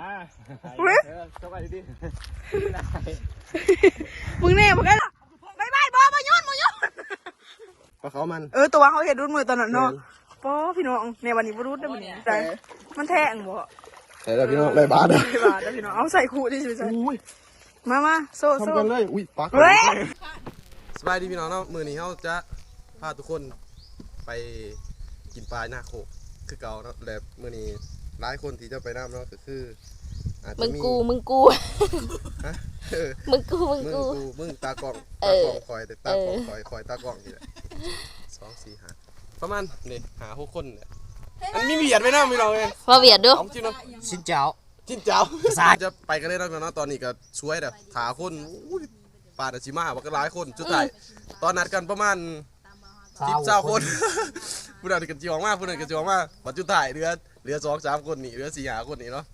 อ่าเฮ้ยเออสบายดีมึงแน่มึงไงล่ะบายบายบอมายุ่นมายุ่นปลาเขามัน เออตัวเขาเห็นรุ่นมือตอนนั้นเนาะป้อพี่น้องในวันนี้บรุษได้วันนี้ใจมันแทงบ่ใส่แล้วพี่น้องได้บาทอะไม่บาดแล้วพี่น้องเอาใส่คู่ดิสิใส่อุ้ยมามาโซ่โซ่ทำกันเลยอุ้ยปักเฮ้ยสบายดีพี่น้องเนาะมือนี้เขาจะพาทุกคนไปกินปลาหน้าโคกคือเก่าเนาะแต่มือนี้ หลายคนที่จะไปน้ำเนาะก็คือ อาจมึจะงมีกูมึงกู ฮะเออมึงกูมึงมึงกู กูมึงตากล้องเอตาอ กล้องคอยแต่ตากล้องเออคอยคอยตากล้องนี่แหละสองสี่ห้าประมาณนี่หาหกคนเนี่ยอันมีเบียดไหมนะพี่น้องเอ้ยมาเวียดดูเอาจริงเนาะชิ้นเจ้าจิ้นเจ้าจะไปกันเลยนะพี่น้องตอนนี้ก็ช่วยแบบหาคนอุ้ยปลาดชิมาว่าก็หลายคนจุดท้ายตอนนัดกันประมาณสิบเจ้าคน ผู้นั้นกันจีวองมากผู้นั้นกันจีวองมากปัจจุบันถ่ายเรือเรือสองสามคนนี่เรือสี่หาคนนี่เนาะ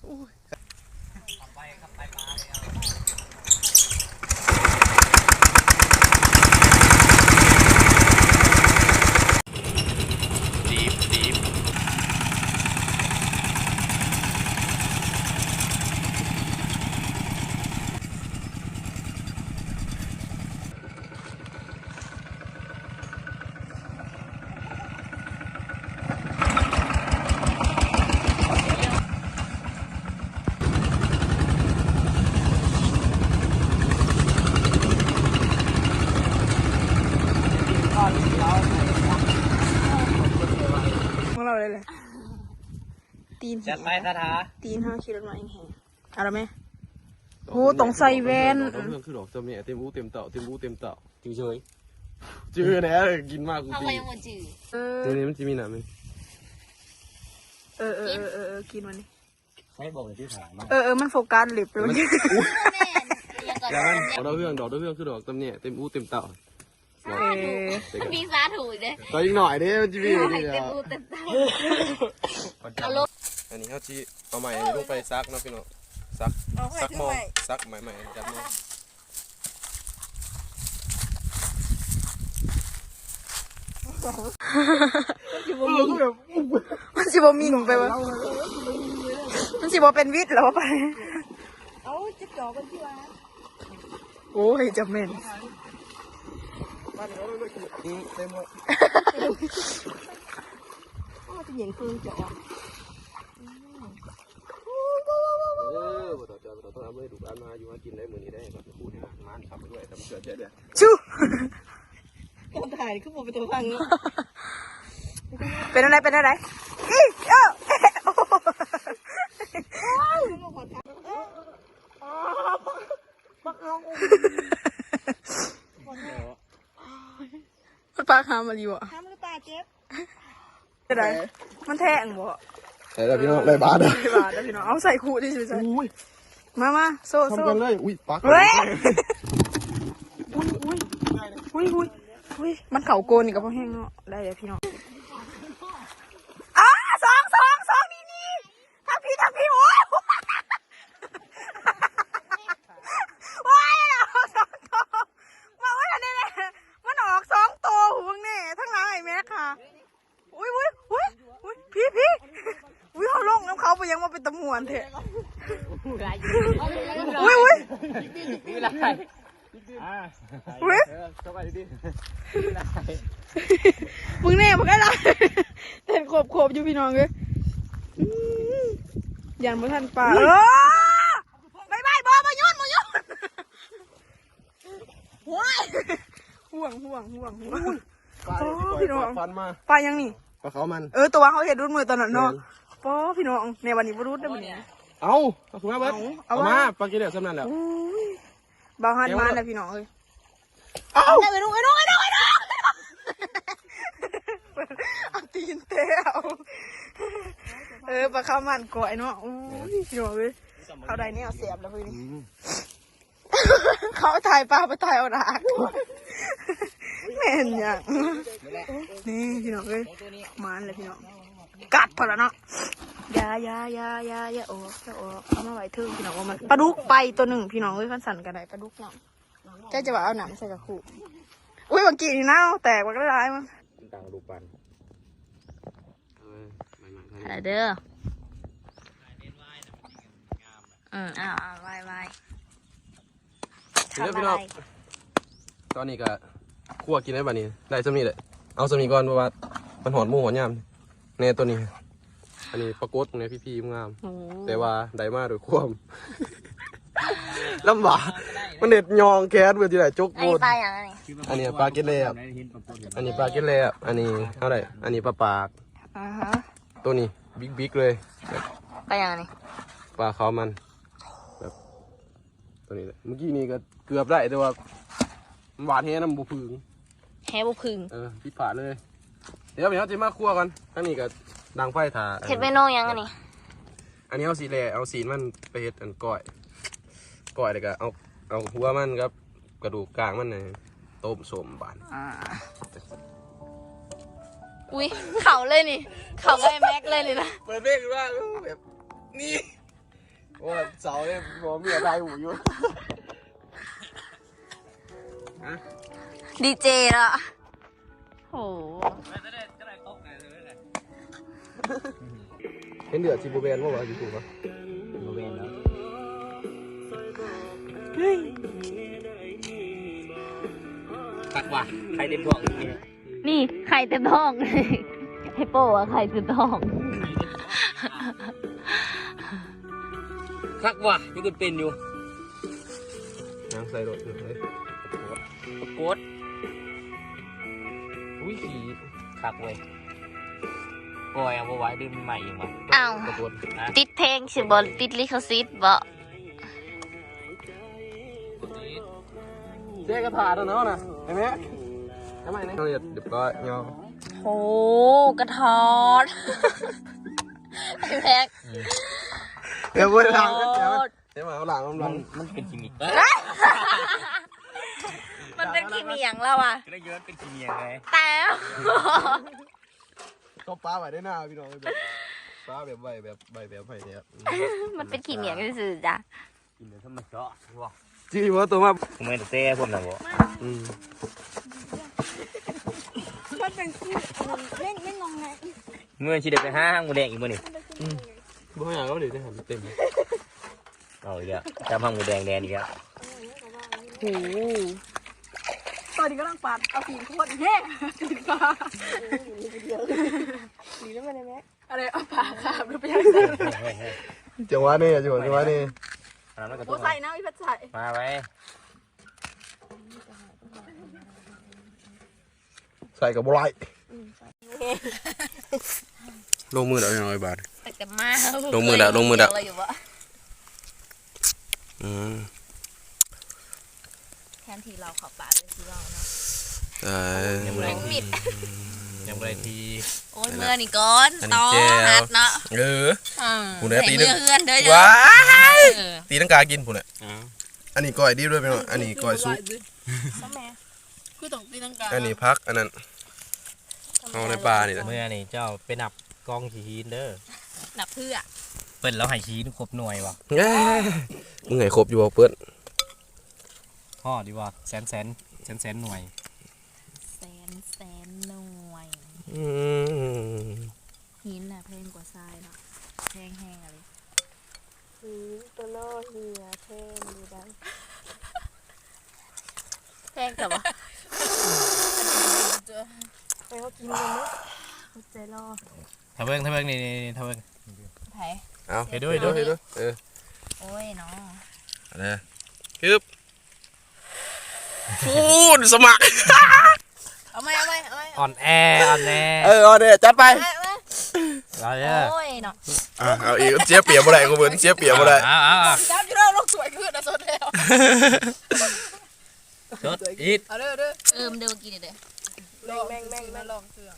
เลยเลยตีนจัดไปคาถาตีนห้าคิดรถมาเองแหงเอาละไหมโหต้องใส่แว่นดอกเรื่องคือดอกเต็มเนี่ยเต็มอู้เต็มเต่าเต็มอู้เต็มเต่าจืเฉยจืดแน่เลยกินมากกูทำไมยังมาจืดเออตัวนี้มันจะมีหนามไหมเออเออเออเออออกินมันนี่ไม่บอกเลยที่ถามเออเออมันโฟกัสหลิบเลยเมื่อกี้ยังก่อนอย่ามันดอกเรื่องดอกเรื่องคือดอกเต็มเนี่ยเต็มอู้เต็มเต่า เออมีซาถูกเลยต่ออีกหน่อยเด้มันจะมีอยู่นี่เต็มอะอูเต็มตาเอาลงอันนี้เขาจีเอาใหม่ลงไปซักเนาะพี่น้องซักซักมองซักใหม่ๆจัดมองมันสิบ่มิงไปวะมันสิบ่เป็นวิทย์แล้วไปเอาจิบจอกันที่ว่าโอ้ยจะเหม็น เต็มเลยจะเหย็นคืนจอเออบ่ต่อจอบ่ต่อต้องเอามือดูอันมาอยู่มากินได้มื้อนี้ได้แบบพูดให้มันขับไปด้วยแต่มันเกิดเยอะเด้อชูการถ่ายคือผมเป็นตัวฟังเนาะเป็นอะไรเป็นอะไรอีเอ้าเอ๊ะโอ้มันปลาคามารีวะทำหรือเปล่าเจ็บเป็นไรมันแทงบ่ใส่แล้วพี่น้องได้บาทอะไม่บาดแล้วพี่น้องเอาใส่คู่ดิสิใส่อุ้ยมามาโซ่โซ่ทำกันเลยอุ้ยปักเฮ้ยอุ้ยอุ้ยอุ้ยอุ้ยอุ้ยมันเข่าโกนอีกกับพ่อแห้งเนาะได้เลยพี่น้องอ้าสองสองสองนี่นี่ทักพี่ทักพี่โอ้ยโอ้ยเอาสองตัวมาไว้อันนี้เลยมันออกสองตัวห่วงนี่ทั้งหลังไอ้แม็กค่ะ อุ้ยอุ้ยอุ้ยอุ้ยพี่พี่อุ้ยเขาลงน้ำเขาไปยังมาเป็นตำรวจเถอะอุ้ยอุ้ยมีอะไรอ่าเว้ยเออสบายดีมึงแน่มึงไอ้ละเห็นขบขบอยู่พี่น้องเลยอื้อยันบ่ทันป่าเออบายบายบอมายุ่นมายุ่นห่วยห่วงห่วงห่วงห่วงปลาโอ้พี่น้องฟันมาปลายังนี่ป ลาเขามัน เออตัวเขาเห็นรุ่นมือตอนนั้นเนาะป้อพี่น้องในวันนี้บรุษได้วันนี้เอาเอาคุณแม่เบิร์ดเอาเอาเอามามาปลากินเดี๋ยวสำนันแล้วอุ้ยบางฮันมานะพี่น้องเอ้ยเอาไอ้หนุ่มไอ้หนุ่มไอ้หนุ่มไอ้หนุ่มเอาตีนเตะเอาเออปลาข้าวมันก่อยเนาะอุ้ยพี่น้องเอ้ยเขาได้เนี่ยเอาเสียบแล้วพี่นี่เขาถ่ายปลาไปถ่ายเอาดากแม่นอย่าง นี่พี่น้องเอ้ยมันเลยพี่น้องกัดพอแล้วเนาะอยาอยาอยาอยาอยาโอ้อยาโอ้เอามาไว้เทึงพี่น้องว่ามันปลาดุกไปตัวหนึ่งพี่น้องเอ้ยขันสั่นกันได้ปลาดุกเนาะเจ้าจะว่าเอาหนังใส่กับคู่อุ้ยเมื่อกี้นี่เน่าแตกมันก็ร้ายมั้งต่างลูกปันอะไรเด้ออืมอ้าวอ้าวไว้ไว้เดี๋ยวพี่น้องตอนนี้ก็คั่วกินได้บัดนี้ได้สำนี้แหละ เอาสำนี้ก่อนเพราะว่ามันหอนหมูหอนยามแน่ตัวนี้ อันนี้ปรากฏในพี่ๆงาม โอ้แต่ว่าได้มาโดวยความลำบากมันเด็ดยองแคสเพื่อที่ไหนจกอันโบนี้ด ปลาอย่างไรอันนี้ปลาเกล็ดเล่ครับอันนี้ปลาเกล็ดเล่ครับอันนี้เท่าไหร่อันนี้ปลาปากอ่าฮะตัวนี้บิ๊กบิ๊กเลยปลาอย่างไรปลาเขาวมันแบบตัวนี้เลยเมื่อกี้นี่ก็เกือบได้แต่ว่ามันหวานแห้น้ำบุพึง แฮบุพึงเออพิดผาดเลย เดี๋ยวเดี๋ยวจะมาคั่วกันทั้งนี้ก็ดังไฟถ่าเห็ดเมนูยังอันนี้ อันนี้เอาสีแหล่เอาสีมันไปเฮ็ดอันก้อยก้อยเลยก็เอาเอาหัวมันครับ กระดูกกลางมันเนี่ยต้มสมบานอ่าอุ้ยเข่าเลยนี่ เข่าไปแม็กเลยเลยนะเปิดเพลงว่าแบบนี่โอ้เสาเนี่ยผมมีอะไรหูอยู่ ดีเจละโห เห็นเดือดซิบูเบนว่าว่าอยู่ถูกปะบริเวณแล้วตักว่ะใครเต็มพวกนี่นี่ไข่เต็มท้องให้โป้อะไข่เต็มท้องคักว่ะยังเป็นอยู่น้ำใส่รถอยู่เลยปรากฏ อุ้ยขี่คักเว้ยปล่อยเอาไว้ดื่มใหม่อีกมั้งอ้าว กระโดดติดเพลงสิบอติดลิขสิทธิ์บ่เจ๊กระถาแล้วเนาะนะเห็นไหมทำไมเนี่ยเรียบเรียบร้อยยอมโหกระทอดไอ้แม็กเดี๋ยวไปหลังกันเดี๋ยวเดี๋ยวมาเอาหลังเอาหลัมันงมันเป็นกิมมิค มันเป็นขี้เมียงแล้วอะก็ได้เยอะเป็นกิมมิคไงแต่ก็ป้าไว้ได้หน้าพี่น้องแบบป้าแบบใบแบบใบแบบไผ่เนี่ยมันเป็นขี้เมียงซื่อๆจ้ะกินเดี๋ยวถ้ามันเจาะว่ะจี้ว่าตัวมาผมไม่ได้เต้พวกนั้นบ่อืมมันเป็นคู่เล่นไม่งงไงเมื่อชีเด็กไปห้างหมูแดงอีกมื้อนี่บ่อยากก็เดี๋ยวจะหันเต็มเอาอีกแล้วจำห้างหมูแดงแดนอีกแล้วโห ตอนนี้กำลังปัดเอาผีขวดแห้ติดปลาหนีแล้วมาได้ไหมอะไรเอาปลาขาบหรือไปยังไงเฮ้ยเฮ้ยจังหวะนี้จังหวะจังหวะนี้อันนั้นมันกระโอ้ตุ้นใส่นะพี่พัดใส่มาไว้ใส่กับบุไรลงมือแล้วน้อยบาทแต่จะมาลงมือแล้วลงมือแล้วเกี่ยอะไรอยู่วะอืมแทนที่เราเขอปากเลยที่เราเนาะเอ่อแรงบิดยังไรที โอ้ยเมื่อนี่ก่อนอันนี้ต่อแก้วหัดเนาะเอออืมกูเนี่ยตีนึเมื่งอเพื่อนเด้อจ้ะว้ายเออตีนังกากินผู้น่ะอ๋ออันนี้ก้อยดีด้วยพี่น้องอันนี้ก้อยซุปซ้ำแม่คือต้องตีลังกาอันนี้พักอันนั้นเอาในปลานี่นะเมื่อนี่เจ้าไปนับกองขีหินเด้อหนักเพื่อเปิดแล้วให้ขีนครบหน่วยวะเอ้ยมึงไงครบอยู่บ่เปิ้น พ่อดีว่าแสนแสนแสนแสนหน่วย แสนแสนหน่วยอืมหินน่ะแพงกว่าทรายเนาะแพงแห้งอะไรหือตัวโลเฮียเท่ดีดังแพงกับวะไปเขากินกันไหมใจรอถ้าเบิ้งถ้าเบิ้งนี่นี่นี่ถ้าเบิ้งไผ่เอาเฮ็ดด้วยเฮ็ดด้วยเฮ็ดด้วยเออโอ้ยเนาะอะไรฮึบ พูดสมัคร เอาไหมเอาไหมเอาไหมอ่อนแออ่อนแอเออเอาเดี๋ยวจัดไปเราเด้อโอ้ยเนาะอะเอาอีกเจี๊ยบเปียกบ่ได้กูเหมือนเจี๊ยบเปียกบ่ได้อ้าวอ้าวอ้าวจับอยู่แล้วลงสวยขึ้นนะสดแล้วจดอีทเอาเด้อเด้อเออมันเดินมากินเด้อแม่งแม่งแม่งมาลองเครื่อง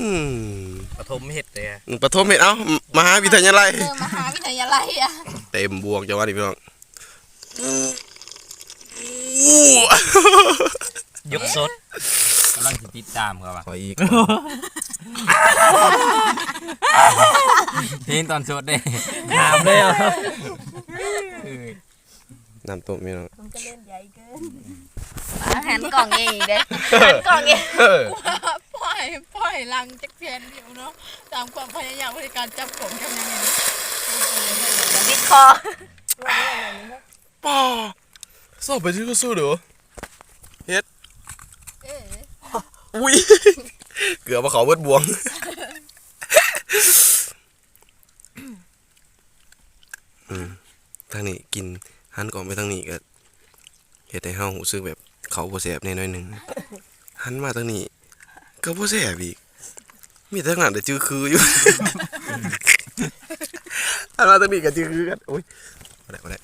อืมปฐมเห็ดเลยอะปฐมเห็ดเอ้ามหาวิทยาลัยเออมหาวิทยาลัยอะเต็มบวกจังหวะนี้พี่น้อง ยกสดกำลังสิติดตามเขาว่ะขออีกเห็นตอนสดเด้ถามเลยอะน้ำต้มพี่น้องมันก็เล่นใหญ่เกินหันกล่องเองอีกเด้อหันกล่องเองเออปล่อยปล่อยลังจักเพียนเดียวเนาะตามความพยายามในการจับผมทำยังไงติดคอป้าสอบไปที่ก็สู้เด้อ เฮ็ดอุ้ยเกือบมาเขาเบิดบวงอืมทางนี้กินหันก่อนไปทางนี้ก็เฮ็ดให้เฮารู้สึกแบบเขาบ่แซ่บแน่น้อยหนึงหันมาทางนี้ก็บ่แซ่บอีก มีแต่ทางนั้นแต่จื้อคืออยู่หันมาทางนี้ก็จื้อคือกันโอ้ยบ่ได้บ่ได้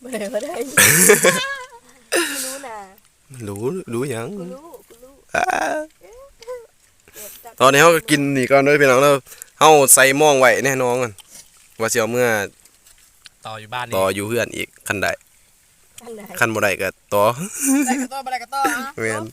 ไม่ได้ไม่ได้รู้นะ รู้รู้หยังกูรู้กูรู้อ่าตอนนี้เขาก็กินนี่ก่อนด้วยพี่น้องแล้วเขาใส่หมองไว้แน่นอนกันว่าสิเอาเมื่อต่ออยู่บ้านนี่ต่ออยู่เพื่อนอีกคันใดอันไหนคันบ่ได้ก็ต่อ ได้กระต้อมาได้กระต้ออะ แม่น